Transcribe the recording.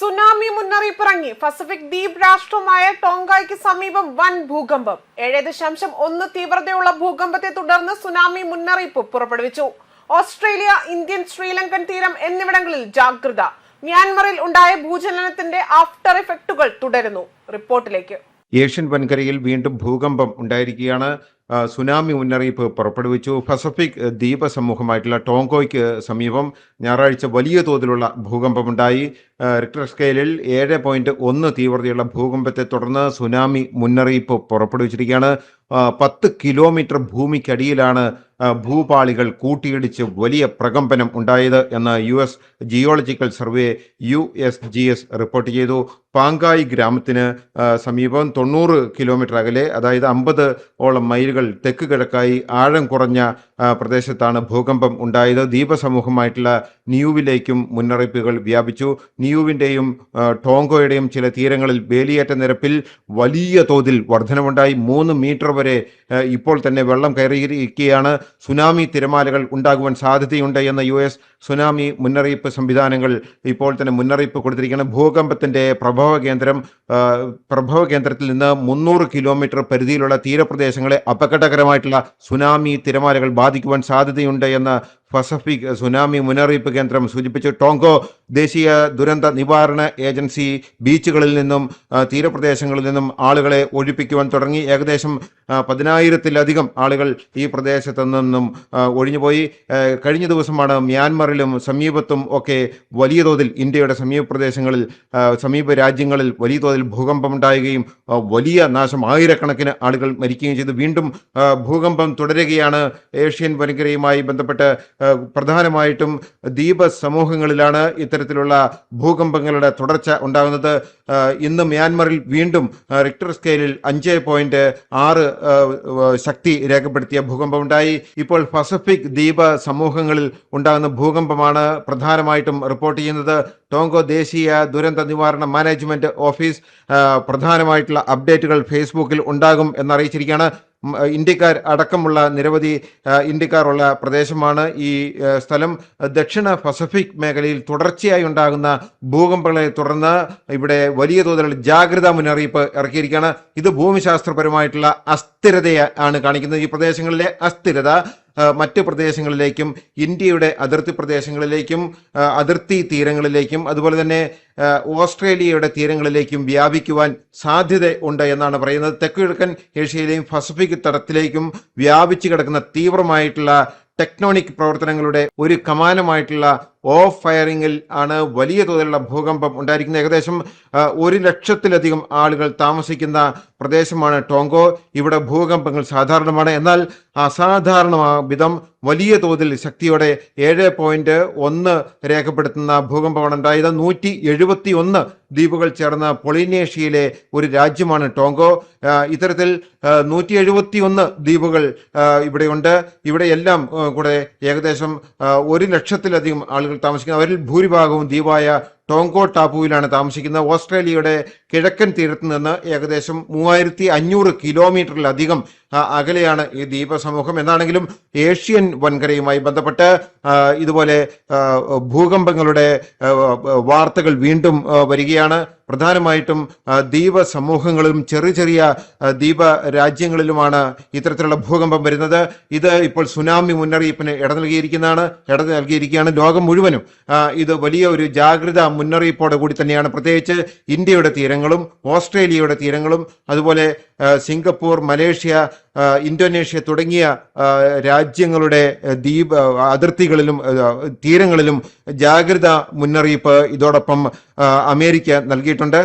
Tsunami മുന്നറിയിപ്പ് ഇറങ്ങി Pacific ദ്വീപ് രാഷ്ട്രമായ ടോങ്കായ്ക്ക് സമീപം വൻ ഭൂകമ്പം. ഏഴ് ദശാംശം ഒന്ന് തീവ്രതയുള്ള ഭൂകമ്പത്തെ തുടർന്ന് സുനാമി മുന്നറിയിപ്പ് പുറപ്പെടുവിച്ചു. ഓസ്ട്രേലിയ ഇന്ത്യൻ ശ്രീലങ്കൻ തീരം എന്നിവിടങ്ങളിൽ ജാഗ്രത. മ്യാൻമറിൽ ഉണ്ടായ ഭൂചലനത്തിന്റെ ആഫ്റ്റർ ഇഫക്റ്റുകൾ തുടരുന്നു. റിപ്പോർട്ടിലേക്ക്. ഏഷ്യൻ വൻകരയിൽ വീണ്ടും ഭൂകമ്പം ഉണ്ടായിരിക്കുകയാണ്. സുനാമി മുന്നറിയിപ്പ് പുറപ്പെടുവിച്ചു. പസഫിക് ദ്വീപ സമൂഹമായിട്ടുള്ള ടോങ്കോയ്ക്ക് സമീപം ഞായറാഴ്ച വലിയ തോതിലുള്ള ഭൂകമ്പമുണ്ടായി. റിക്ടർ സ്കെയിലിൽ ഏഴ് പോയിന്റ് ഒന്ന് തീവ്രതയുള്ള ഭൂകമ്പത്തെ തുടർന്ന് സുനാമി മുന്നറിയിപ്പ് പുറപ്പെടുവിച്ചിരിക്കുകയാണ്. പത്ത് കിലോമീറ്റർ ഭൂമിക്കടിയിലാണ് ഭൂപാളികൾ കൂട്ടിയിടിച്ച് വലിയ പ്രകമ്പനം ഉണ്ടായത് എന്ന് U S geological survey U S G S report ചെയ്തു. പാങ്കായി ഗ്രാമത്തിന് സമീപം തൊണ്ണൂറ് കിലോമീറ്റർ അകലെ അതായത് അമ്പത് ഓളം മൈലുകൾ തെക്ക് കിഴക്കായി ആഴം കുറഞ്ഞ പ്രദേശത്താണ് ഭൂകമ്പം ഉണ്ടായത്. ദ്വീപസമൂഹമായിട്ടുള്ള നിയുവിലേക്കും മുന്നറിയിപ്പുകൾ വ്യാപിച്ചു. നിയുവിന്റെയും ടോങ്കോയുടെയും ചില തീരങ്ങളിൽ വേലിയേറ്റ നിരപ്പിൽ വലിയ തോതിൽ വർധനമുണ്ടായി മൂന്ന് മീറ്റർ വരെ ഇപ്പോൾ തന്നെ വെള്ളം കയറിയിരിക്കുകയാണ്. സുനാമി തിരമാലകൾ ഉണ്ടാകുവാൻ സാധ്യതയുണ്ട് എന്ന യു എസ് സുനാമി മുന്നറിയിപ്പ് സംവിധാനങ്ങൾ ഇപ്പോൾ തന്നെ മുന്നറിയിപ്പ് കൊടുത്തിരിക്കുകയാണ്. ഭൂകമ്പത്തിന്റെ പ്രഭവ കേന്ദ്രം പ്രഭവ കേന്ദ്രത്തിൽ നിന്ന് മുന്നൂറ് കിലോമീറ്റർ പരിധിയിലുള്ള തീരപ്രദേശങ്ങളെ അപകടകരമായിട്ടുള്ള സുനാമി തിരമാലകൾ ബാധിക്കുവാൻ സാധ്യതയുണ്ട് എന്ന് പസഫിക് സുനാമി മുന്നറിയിപ്പ് കേന്ദ്രം സൂചിപ്പിച്ചു. ടോങ്കോ ദേശീയ ദുരന്ത നിവാരണ ഏജൻസി ബീച്ചുകളിൽ നിന്നും തീരപ്രദേശങ്ങളിൽ നിന്നും ആളുകളെ ഒഴിപ്പിക്കുവാൻ തുടങ്ങി. ഏകദേശം പതിനായിരത്തിലധികം ആളുകൾ ഈ പ്രദേശത്ത് നിന്നും ഒഴിഞ്ഞുപോയി. കഴിഞ്ഞ ദിവസമാണ് മ്യാൻമറിലും സമീപത്തും ഒക്കെ വലിയ തോതിൽ ഇന്ത്യയുടെ സമീപ പ്രദേശങ്ങളിൽ സമീപ രാജ്യങ്ങളിൽ വലിയ തോതിൽ ഭൂകമ്പം ഉണ്ടാകുകയും വലിയ നാശം ആയിരക്കണക്കിന് ആളുകൾ മരിക്കുകയും ചെയ്തു. വീണ്ടും ഭൂകമ്പം തുടരുകയാണ്. ഏഷ്യൻ വൻകരയുമായി ബന്ധപ്പെട്ട് പ്രധാനമായിട്ടും ദ്വീപ സമൂഹങ്ങളിലാണ് ഇത്തരത്തിലുള്ള ഭൂകമ്പങ്ങളുടെ തുടർച്ച ഉണ്ടാകുന്നത് ഇന്ന് മ്യാൻമറിൽ വീണ്ടും റിക്ടർ സ്കെയിലിൽ അഞ്ച് പോയിന്റ് ആറ് ശക്തി രേഖപ്പെടുത്തിയ ഭൂകമ്പമുണ്ടായി ഇപ്പോൾ പസഫിക് ദ്വീപ സമൂഹങ്ങളിൽ ഉണ്ടാകുന്ന ഭൂകമ്പമാണ് പ്രധാനമായിട്ടും റിപ്പോർട്ട് ചെയ്യുന്നത്. ടോങ്കോ ദേശീയ ദുരന്ത നിവാരണ മാനേജ്മെന്റ് ഓഫീസ് പ്രധാനമായിട്ടുള്ള അപ്ഡേറ്റുകൾ ഫേസ്ബുക്കിൽ ഉണ്ടാകും എന്നറിയിച്ചിരിക്കുകയാണ്. ഇന്ത്യക്കാർ അടക്കമുള്ള നിരവധി ഇന്ത്യക്കാരുള്ള പ്രദേശമാണ് ഈ സ്ഥലം. ദക്ഷിണ പസഫിക് മേഖലയിൽ തുടർച്ചയായി ഉണ്ടാകുന്ന ഭൂകമ്പങ്ങളെ തുടർന്ന് ഇവിടെ വലിയ തോതിലുള്ള ജാഗ്രതാ മുന്നറിയിപ്പ് ഇറക്കിയിരിക്കുകയാണ്. ഇത് ഭൂമിശാസ്ത്രപരമായിട്ടുള്ള അസ്ഥിരതയെ ആണ് കാണിക്കുന്നത്. ഈ പ്രദേശങ്ങളിലെ അസ്ഥിരത മറ്റ് പ്രദേശങ്ങളിലേക്കും ഇന്ത്യയുടെ അതിർത്തി പ്രദേശങ്ങളിലേക്കും അതിർത്തി തീരങ്ങളിലേക്കും അതുപോലെ തന്നെ ഓസ്ട്രേലിയയുടെ തീരങ്ങളിലേക്കും വ്യാപിക്കുവാൻ സാധ്യത ഉണ്ട് എന്നാണ് പറയുന്നത്. തെക്ക് കിഴക്കൻ ഏഷ്യയിലെയും പസഫിക് തടത്തിലേക്കും വ്യാപിച്ചു കിടക്കുന്ന തീവ്രമായിട്ടുള്ള ടെക്നോണിക് പ്രവർത്തനങ്ങളുടെ ഒരു കമാനമായിട്ടുള്ള ഓഫ് ഫയറിംഗിൽ ആണ് വലിയ തോതിലുള്ള ഭൂകമ്പം ഉണ്ടായിരിക്കുന്നത്. ഏകദേശം ഒരു ലക്ഷത്തിലധികം ആളുകൾ താമസിക്കുന്ന പ്രദേശമാണ് ടോങ്കോ. ഇവിടെ ഭൂകമ്പങ്ങൾ സാധാരണമാണ്. എന്നാൽ അസാധാരണ വിധം വലിയ തോതിൽ ശക്തിയോടെ ഏഴ് പോയിന്റ് ഒന്ന് രേഖപ്പെടുത്തുന്ന ഭൂകമ്പമാണ് ഉണ്ടായത്. നൂറ്റി എഴുപത്തി ഒന്ന് ദ്വീപുകൾ ചേർന്ന പൊളിനേഷ്യയിലെ ഒരു രാജ്യമാണ് ടോങ്കോ. ഇത്തരത്തിൽ നൂറ്റി എഴുപത്തി ഒന്ന് ദ്വീപുകൾ ഇവിടെയുണ്ട്. ഇവിടെയെല്ലാം കൂടെ ഏകദേശം ഒരു ലക്ഷത്തിലധികം ആളുകൾ താമസിക്കുന്നു. അവരിൽ ഭൂരിഭാഗവും ദ്വീപായ ടോങ്കോ ടാപ്പുവിലാണ് താമസിക്കുന്നത്. ഓസ്ട്രേലിയയുടെ കിഴക്കൻ തീരത്ത് നിന്ന് ഏകദേശം മൂവായിരത്തി അഞ്ഞൂറ് കിലോമീറ്ററിലധികം അകലെയാണ് ഈ ദ്വീപ സമൂഹം എന്നാണെങ്കിലും ഏഷ്യൻ വൻകരയുമായി ബന്ധപ്പെട്ട് ഇതുപോലെ ഭൂകമ്പങ്ങളുടെ വാർത്തകൾ വീണ്ടും വരികയാണ്. പ്രധാനമായിട്ടും ദ്വീപ സമൂഹങ്ങളിലും ചെറിയ ചെറിയ ദ്വീപ രാജ്യങ്ങളിലുമാണ് ഇത്തരത്തിലുള്ള ഭൂകമ്പം വരുന്നത്. ഇത് ഇപ്പോൾ സുനാമി മുന്നറിയിപ്പിന് ഇട നൽകിയിരിക്കുന്നതാണ് ഇട നൽകിയിരിക്കുകയാണ് ലോകം മുഴുവനും. ഇത് വലിയ ഒരു ജാഗ്രത മുന്നറിയിപ്പോടെ കൂടി തന്നെയാണ്. പ്രത്യേകിച്ച് ഇന്ത്യയുടെ തീരങ്ങളും ഓസ്ട്രേലിയയുടെ തീരങ്ങളും അതുപോലെ സിംഗപ്പൂർ മലേഷ്യ ഇന്തോനേഷ്യ തുടങ്ങിയ രാജ്യങ്ങളുടെ ദ്വീപ് അതിർത്തികളിലും തീരങ്ങളിലും ജാഗ്രത മുന്നറിയിപ്പ് ഇതോടൊപ്പം അമേരിക്ക നൽകിയിട്ടുണ്ട്.